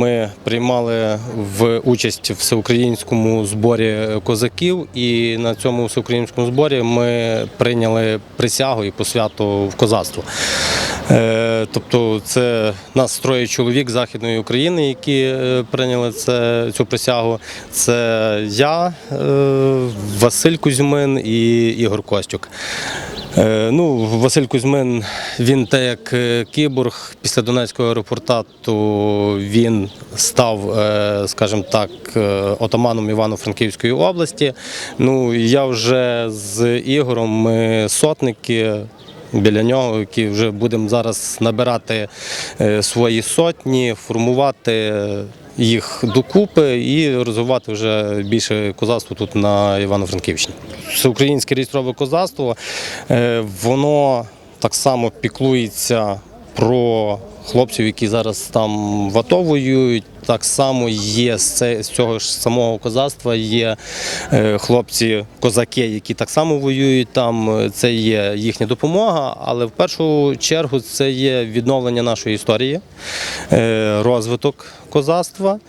ми приймали в участь в всеукраїнському зборі козаків, і на цьому всеукраїнському зборі ми прийняли присягу і посвяту в козацтво. Е, Тобто, це нас троє чоловік Західної України, які е, прийняли це, цю присягу. Це я, е, Василь Кузьмин і Ігор Костюк. Е, Ну, Василь Кузьмин, він те як е, кіборг після Донецького аеропорта, то він став, е, скажімо так, отаманом Івано-Франківської області. Ну, я вже з Ігорем, ми сотники. Біля нього, які вже будемо зараз набирати свої сотні, формувати їх докупи і розвивати вже більше козацтво тут на Івано-Франківщині. Всеукраїнське реєстрове козацтво, е, воно так само піклується про хлопців, які зараз там в АТО воюють. Так само є з цього ж самого козацтва є е, хлопці-козаки, які так само воюють там. Це є їхня допомога, але в першу чергу це є відновлення нашої історії, е, розвиток козацтва